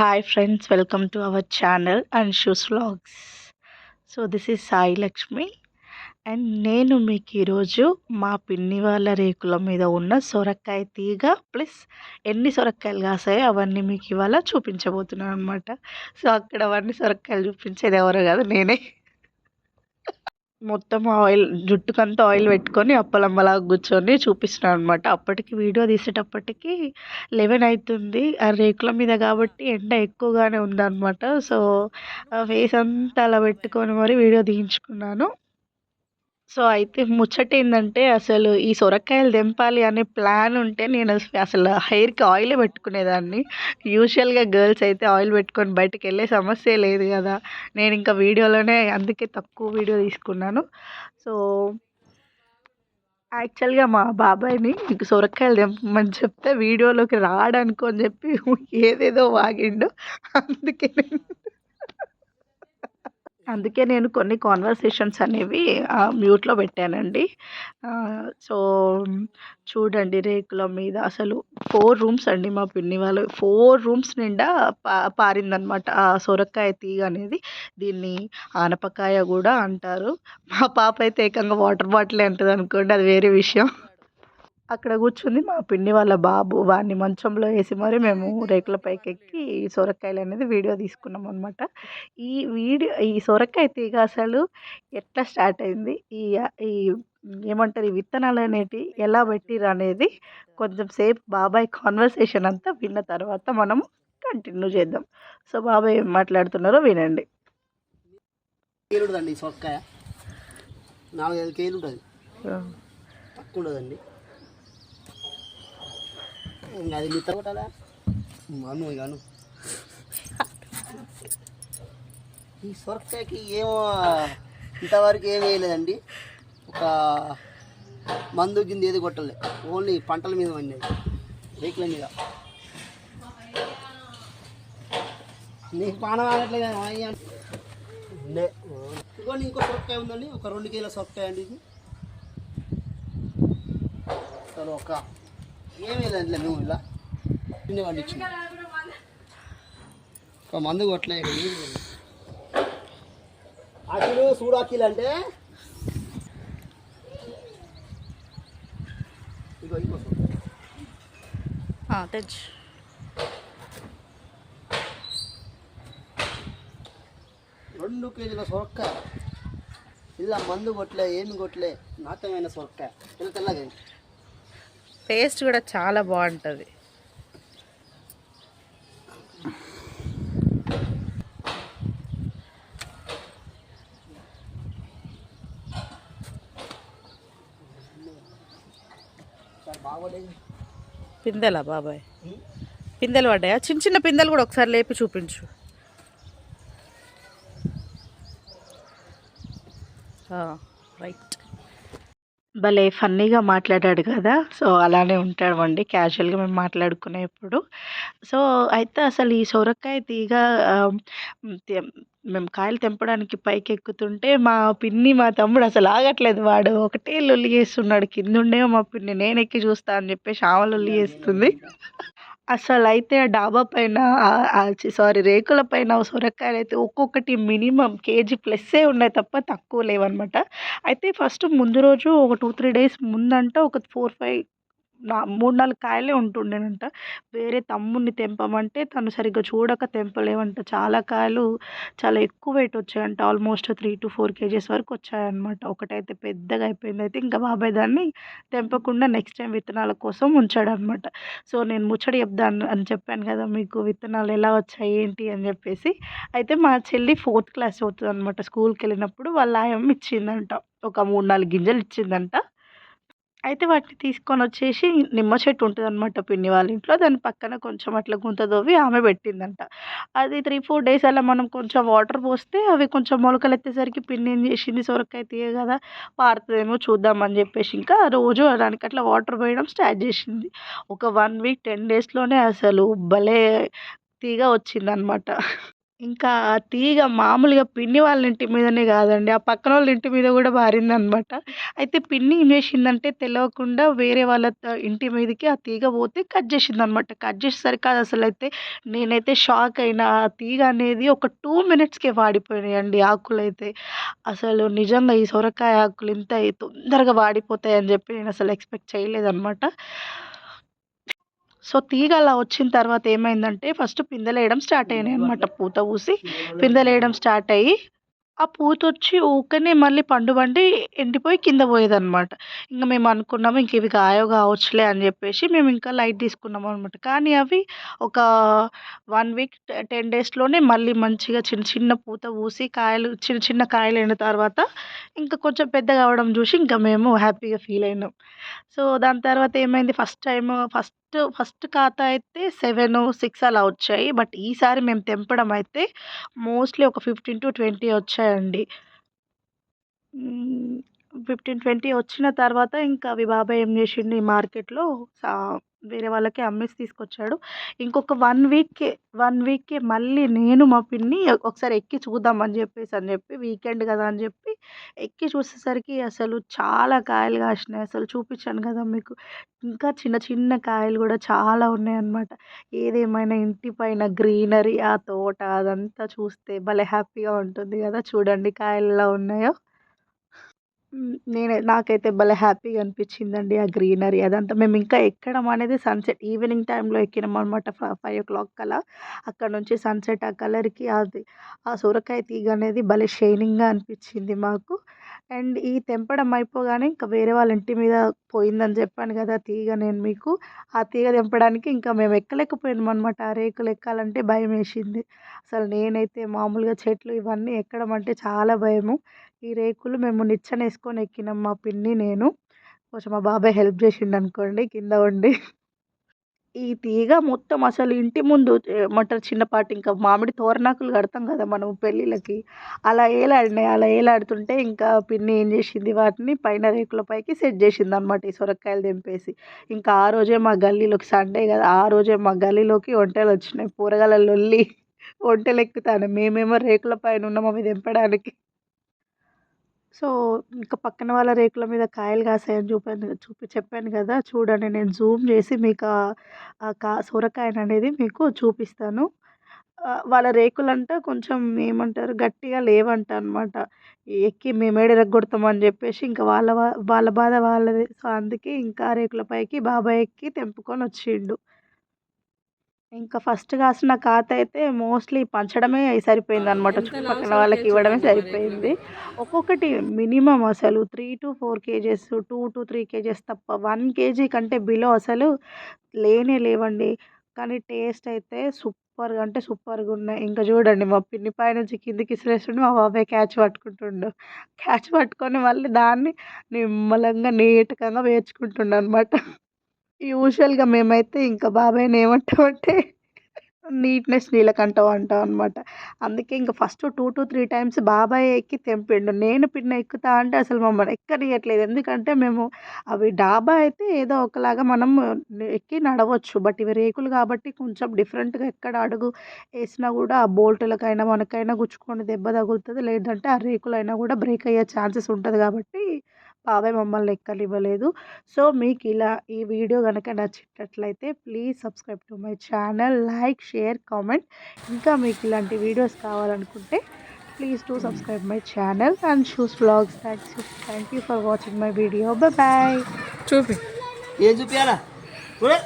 Hi friends welcome to our channel and shoes vlogs so this is Sai Lakshmi and నేను మీకు ఈరోజు మా పిన్ని వాళ్ళ రేకుల మీద ఉన్న సొరకాయ తీగ ప్లస్ ఎన్ని సొరకాయలు కాసాయో అవన్నీ మీకు ఇవాళ చూపించబోతున్నాను అనమాట సో అక్కడ అవన్నీ సొరకాయలు చూపించేది ఎవరో కాదు నేనే. మొత్తం ఆయిల్ జుట్టుకంతా ఆయిల్ పెట్టుకొని అప్పలమ్మలాగా కూర్చొని చూపిస్తున్నాను అనమాట అప్పటికి వీడియో తీసేటప్పటికి లెవెన్ అవుతుంది ఆ రేకుల మీద కాబట్టి ఎండ ఎక్కువగానే ఉందన్నమాట. సో ఫేస్ అంతా అలా పెట్టుకొని మరి వీడియో తీయించుకున్నాను. సో అయితే ముచ్చట ఏంటంటే అసలు ఈ సొరకాయలు తెంపాలి అనే ప్లాన్ ఉంటే నేను అసలు హెయిర్కి ఆయిలే పెట్టుకునేదాన్ని. యూజువల్గా గర్ల్స్ అయితే ఆయిల్ పెట్టుకొని బయటకు వెళ్ళే సమస్య లేదు కదా. నేను ఇంకా వీడియోలోనే అందుకే తక్కువ వీడియో తీసుకున్నాను. సో యాక్చువల్గా మా బాబాయ్ని మీకు సొరకాయలు తెంపమని చెప్తే వీడియోలోకి రాడనుకో అని చెప్పి ఏదేదో వాగిండు. అందుకే నేను అందుకే నేను కొన్ని కాన్వర్సేషన్స్ అనేవి మ్యూట్లో పెట్టానండి. సో చూడండి రేకుల మీద అసలు ఫోర్ రూమ్స్ అండి మా పిన్ని వాళ్ళు. ఫోర్ రూమ్స్ నిండా పా పారిందనమాట. ఆ సొరకాయ తీగ అనేది దీన్ని ఆనపకాయ కూడా అంటారు. మా పాప అయితే ఏకంగా వాటర్ బాటిల్ అంటుంది అనుకోండి అది వేరే విషయం. అక్కడ కూర్చుంది మా పిన్ని వాళ్ళ బాబు వాడిని మంచంలో వేసి మరి మేము రేకుల పైకి ఎక్కి సొరకాయలు అనేది వీడియో తీసుకున్నాం అనమాట ఈ వీడియో ఈ సొరకాయ తీగ అసలు ఎట్లా స్టార్ట్ అయింది? ఈ ఈ ఏమంటారు? ఈ విత్తనాలు అనేటివి ఎలా పెట్టిరు అనేది కొంచెం సేపు బాబాయ్ కాన్వర్సేషన్ అంతా విన్న తర్వాత మనం కంటిన్యూ చేద్దాం. సో బాబాయ్ ఏం మాట్లాడుతున్నారో వినండి. సొక్కాయ నాలుగైదు కేలు ఉంటుంది తక్కువ ఉండదండి అది మిత్ర కొట్టాలా అను ఇక అను ఈ సొరకాయకి ఏమో ఇంతవరకు ఏం వేయలేదండి. ఒక మందు గింది ఏది కొట్టలే. ఓన్లీ పంటల మీద పండేది రేకుల మీద. నీకు పానం ఆగట్లేదు కదా ఇదిగోండి ఇంకో సొరకాయ ఉందండి. ఒక రెండు కేజీల సొరకాయ అండి ఇది. ఒక ఏమీ మేము ఇలా మందు కొట్టలే చూడు అఖిల్ అంటే? ఇగో. తెచ్చు. రెండు కేజీల సొరకాయ. ఇలా మందు కొట్టలే ఏమి కొట్టలే నాటమైన సొరకాయ. తెల్ల తెల్లగా. టేస్ట్ కూడా చాలా బాగుంటుంది. పిందెలా బాబాయ్? పిందెలు పడ్డాయా? చిన్న చిన్న పిందెలు కూడా ఒకసారి లేపి చూపించు. రైట్ భలే ఫన్నీగా మాట్లాడాడు కదా! సో అలానే ఉంటాడు అండి క్యాజువల్గా మేము మాట్లాడుకునేప్పుడు. సో అయితే అసలు ఈ సొరకాయ తీగ మేము కాయలు తెంపడానికి పైకి ఎక్కుతుంటే మా పిన్ని మా తమ్ముడు అసలు ఆగట్లేదు. వాడు ఒకటే లొల్లి చేస్తున్నాడు కిందుండే మా పిన్ని నేను ఎక్కి చూస్తా అని చెప్పేసి ఆమె లొల్లి చేస్తుంది అసలు అయితే ఆ డాబా పైన సారీ రేకుల పైన సొరకాయలు అయితే ఒక్కొక్కటి మినిమం కేజీ ప్లస్సే ఉన్నాయి తప్ప తక్కువ లేవన్నమాట అయితే ఫస్ట్ ముందు రోజు ఒక టూ త్రీ డేస్ ముందంట ఒక ఫోర్ ఫైవ్ నా మూడు నాలుగు కాయలే ఉంటుండేనంట. వేరే తమ్ముడిని తెంపమంటే తను సరిగ్గా చూడక తెంపలేవంట. చాలా కాయలు చాలా ఎక్కువ వెయిట్ వచ్చాయంట. Almost three to four kgs వరకు వచ్చాయన్నమాట. ఒకటైతే పెద్దగా అయిపోయింది. అయితే ఇంకా బాబాయ్ దాన్ని తెంపకుండా నెక్స్ట్ టైం విత్తనాల కోసం ఉంచాడనమాట సో నేను ముచ్చడి చెప్దాను అని చెప్పాను కదా మీకు విత్తనాలు ఎలా వచ్చాయి ఏంటి అని చెప్పేసి. అయితే మా చెల్లి ఫోర్త్ క్లాస్ అవుతుంది అనమాట స్కూల్కి వెళ్ళినప్పుడు వాళ్ళ ఆయమ్మ ఇచ్చిందంట. ఒక మూడు నాలుగు గింజలు ఇచ్చిందంట. అయితే వాటిని తీసుకొని వచ్చేసి నిమ్మ చెట్టు ఉంటుంది అనమాట పిన్ని వాళ్ళ ఇంట్లో. దాని పక్కన కొంచెం అట్లా గుంత దవ్వి ఆమె పెట్టిందంట. అది త్రీ ఫోర్ డేస్ అలా మనం కొంచెం వాటర్ పోస్తే అవి కొంచెం మొలకలు ఎత్తేసరికి పిన్ని ఏం చేసింది? సొరకాయ తీయ కదా పారుతుందేమో చూద్దామని చెప్పేసి ఇంకా రోజు దానికి అట్లా వాటర్ పోయడం స్టార్ట్ చేసింది. ఒక వన్ వీక్ టెన్ డేస్లోనే అసలు భలే తీగ వచ్చిందనమాట ఇంకా ఆ తీగ మామూలుగా పిన్ని వాళ్ళ ఇంటి మీదనే కాదండి. ఆ పక్కన వాళ్ళ ఇంటి మీద కూడా పారిందనమాట. అయితే పిన్ని ఏం చేసిందంటే తెలియకుండా వేరే వాళ్ళ ఇంటి మీదకి ఆ తీగ పోతే కట్ చేసింది అనమాట కట్ చేసేసరికి అది అసలు అయితే నేనైతే షాక్ అయినా. ఆ తీగ అనేది ఒక టూ మినిట్స్కే వాడిపోయినాయండి ఆకులు అయితే అసలు నిజంగా ఈ సొరకాయ ఆకులు ఇంత తొందరగా వాడిపోతాయని చెప్పి నేను అసలు ఎక్స్పెక్ట్ చేయలేదన్నమాట సో తీగ అలా వచ్చిన తర్వాత ఏమైందంటే ఫస్ట్ పిందెలేయడం స్టార్ట్ అయినాయి అనమాట పూత పూసి. పిందెలేయడం స్టార్ట్ అయ్యి ఆ పూత వచ్చి ఊకనే మళ్ళీ పండు పండి ఎండిపోయి కింద పోయేదన్నమాట. ఇంకా మేము అనుకున్నాము ఇంక ఇవి కాయో కావచ్చులే అని చెప్పేసి మేము ఇంకా లైట్ తీసుకున్నాము అనమాట కానీ అవి ఒక వన్ వీక్ టెన్ డేస్లోనే మళ్ళీ మంచిగా చిన్న చిన్న పూత పూసి కాయలు చిన్న చిన్న కాయలు అయిన తర్వాత ఇంకా కొంచెం పెద్దగా అవడం చూసి ఇంకా మేము హ్యాపీగా ఫీల్ అయినాం. సో దాని తర్వాత ఏమైంది? ఫస్ట్ టైం ఫస్ట్ ఫస్ట్ ఖాతా అయితే సెవెన్ సిక్స్ అలా వచ్చాయి. బట్ ఈసారి మేము తెంపడం అయితే మోస్ట్లీ ఒక ఫిఫ్టీన్ టు ట్వంటీ వచ్చాయండి. ఫిఫ్టీన్ ట్వంటీ వచ్చిన తర్వాత ఇంకా అవి బాబాయ్ ఏం చేసిండు ఈ మార్కెట్లో వేరే వాళ్ళకి అమ్మేసి తీసుకొచ్చాడు. ఇంకొక వన్ వీక్కే వన్ వీక్కే మళ్ళీ నేను మా పిన్ని ఒకసారి ఎక్కి చూద్దామని చెప్పేసి అని చెప్పి వీకెండ్ కదా అని చెప్పి ఎక్కి చూసేసరికి అసలు చాలా కాయలు కాసినాయి. అసలు చూపించాను కదా మీకు. ఇంకా చిన్న చిన్న కాయలు కూడా చాలా ఉన్నాయన్నమాట. ఏదేమైనా ఇంటి పైన గ్రీనరీ ఆ తోట అదంతా చూస్తే భలే హ్యాపీగా ఉంటుంది కదా. చూడండి కాయలు ఎలా ఉన్నాయో. నేను నాకైతే భలే హ్యాపీగా అనిపించిందండి ఆ గ్రీనరీ అదంతా. మేము ఇంకా ఎక్కడం అనేది సన్‌సెట్ ఈవినింగ్ టైంలో ఎక్కినాం అనమాట ఫ 5:00 కల్లా. అక్కడ నుంచి సన్‌సెట్ ఆ కలర్‌కి అది ఆ సొరకాయ తీగ అనేది భలే షైనింగ్‌గా అనిపించింది మాకు. అండ్ ఈ తెంపడం అయిపోగానే ఇంకా వేరే వాళ్ళ ఇంటి మీద పోయిందని చెప్పాను కదా తీగ నేను మీకు. ఆ తీగ తెంపడానికి ఇంకా మేము ఎక్కలేకపోయామనమాట. ఆ రేకులు ఎక్కాలంటే భయం వేసింది అసలు నేనైతే మామూలుగా చెట్లు ఇవన్నీ ఎక్కడం అంటే చాలా భయము. ఈ రేకులు మేము నిచ్చెన వేసుకొని ఎక్కినాం మా పిన్ని, నేను. కొంచెం మా బాబాయ్ హెల్ప్ చేసిండనుకోండి కింద ఉండి. ఈ తీగ మొత్తం అసలు ఇంటి ముందు ఏమంటారు చిన్నపాటి ఇంకా మామిడి తోరణాకులు కడతాం కదా మనం పెళ్ళిళ్ళకి. అలా ఏలాడినాయి. అలా ఏలాడుతుంటే ఇంకా పిన్ని ఏం చేసింది వాటిని పైన రేకుల పైకి సెట్ చేసిందనమాట ఈ సొరకాయలు తెంపేసి. ఇంకా ఆ రోజే మా గల్లీలోకి సండే కదా! ఆ రోజే మా గల్లీలోకి ఒంటెలొచ్చినాయి. పోరగాళ్ళ లొల్లి ఒంటెలెక్కుతాను. మేమేమో రేకుల పైన ఉన్నాం అవి తెంపడానికి. సో, ఇంకా పక్కన వాళ్ళ రేకుల మీద కాయలు కాసాయని చూపాను చూపి చెప్పాను కదా! చూడండి నేను జూమ్ చేసి మీకు ఆ కా సొరకాయననేది మీకు చూపిస్తాను. వాళ్ళ రేకులంట కొంచెం ఏమంటారు గట్టిగా లేవంట అనమాట. ఎక్కి మేమేడ ఇరగ్గొడతాం చెప్పేసి ఇంకా వాళ్ళ వాళ్ళ బాధ వాళ్ళది. సో, అందుకే ఇంకా రేకుల పైకి బాబాయ్ ఎక్కి తెంపుకొని వచ్చిండు ఇంకా ఫస్ట్ కాసిన కాత అయితే మోస్ట్‌లీ పంచడమే సరిపోయిందనమాట. చుట్టుపక్కల వాళ్ళకి ఇవ్వడమే సరిపోయింది. ఒక్కొక్కటి మినిమమ్ అసలు 3-4 కేజెస్, 2-3 కేజెస్ తప్ప 1 కేజీ కంటే బిలో అసలు లేనే లేవండి. కానీ టేస్ట్ అయితే సూపర్‌గా అంటే సూపర్‌గున్నాయి. ఇంకా చూడండి మా పిన్ని పైనుంచి కిందకి ఇసిరేస్తుండు. మా బాబాయ్ క్యాచ్ పట్టుకుంటుండు. క్యాచ్ పట్టుకొని మళ్ళీ దాన్ని నిమ్మలంగా నీట్‌గా పేర్చుకుంటుండనమాట. యూజువల్‌గా మేమైతే ఇంకా బాబాయ్‌ని ఏమంటామంటే నీట్‌నెస్ నీలకంఠం అంటాం అనమాట. అందుకే ఇంక ఫస్ట్ 2-3 టైమ్స్ బాబాయ్ ఎక్కి తెంపిండు. నేను పిన్న ఎక్కుతా అంటే అసలు మమ్మల్ని ఎక్కనియట్లేదు. ఎందుకంటే మేము అవి డాబా అయితే ఏదో ఒకలాగా మనం ఎక్కి నడవచ్చు. బట్ ఇవి రేకులు కాబట్టి కొంచెం డిఫరెంట్‌గా ఎక్కడ అడుగు ఏసినా కూడా ఆ బోల్టులకైనా మనకైనా గుచ్చుకొని దెబ్బ తగులుతది. లేదంటే ఆ రేకులైనా కూడా బ్రేక్ అయ్యే ఛాన్సెస్ ఉంటది కాబట్టి బాబాయ్ మమ్మల్ని ఎక్కనివ్వలేదు. సో, మీకు ఇలా ఈ వీడియో గనక నచ్చినట్లయితే please subscribe to my channel. Like, share, comment. ఇంకా మీకు ఇలాంటి వీడియోస్ కావాలనుకుంటే please do subscribe my channel and shoes vlogs. Thanks you thank you for watching my video. Bye bye. చూపి ఏం చూపియాలా? చూడే.